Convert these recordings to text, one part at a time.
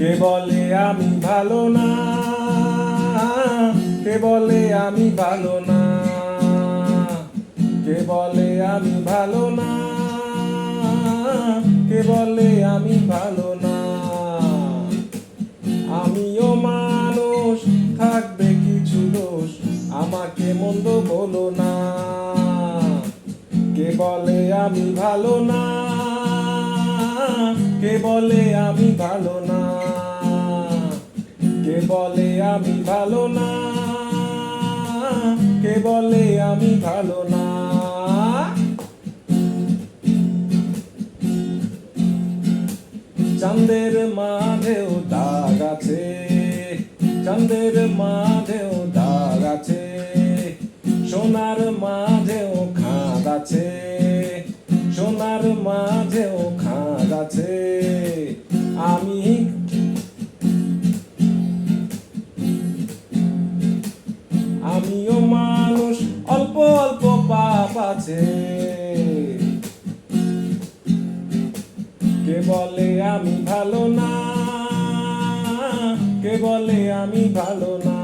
কে বলে আমি ভালো না? কে বলে আমি ভালো না? কে বলে আমি ভালো না? কে বলে আমি ভালো না? আমিও মানুষ, থাকবে কিছু দোষ, আমাকে মন্দ বলো না। কে বলে আমি ভালো না? কে বলে আমি ভালো না? কে বলে আমি ভালো না? কে বলে আমি ভালো না? চাঁদের মাঝেও দাগ আছে, চাঁদের মাঝেও দাগ আছে, সোনার মাঝেও খাদ আছে, সোনার মাঝেও খাদ আছে। আমি আমিও মানুষ, অল্প অল্প পাপ আছে। কে বলে আমি ভালো না? কে বলে আমি ভালো না?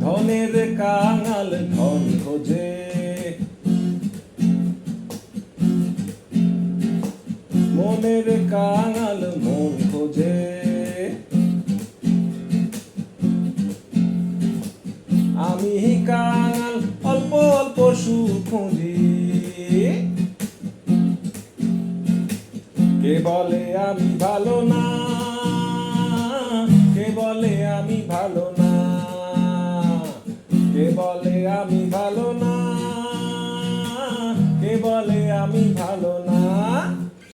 ধনের কাঙাল ধন খোঁজে। মনের কাঙাল মন খোঁজে। আমি কাঙাল অল্প অল্প সুখ খুঁজি। কে বলে আমি ভালো না? কে বলে আমি ভালো না? কে বলে আমি ভালো না? কে বলে আমি ভালো না?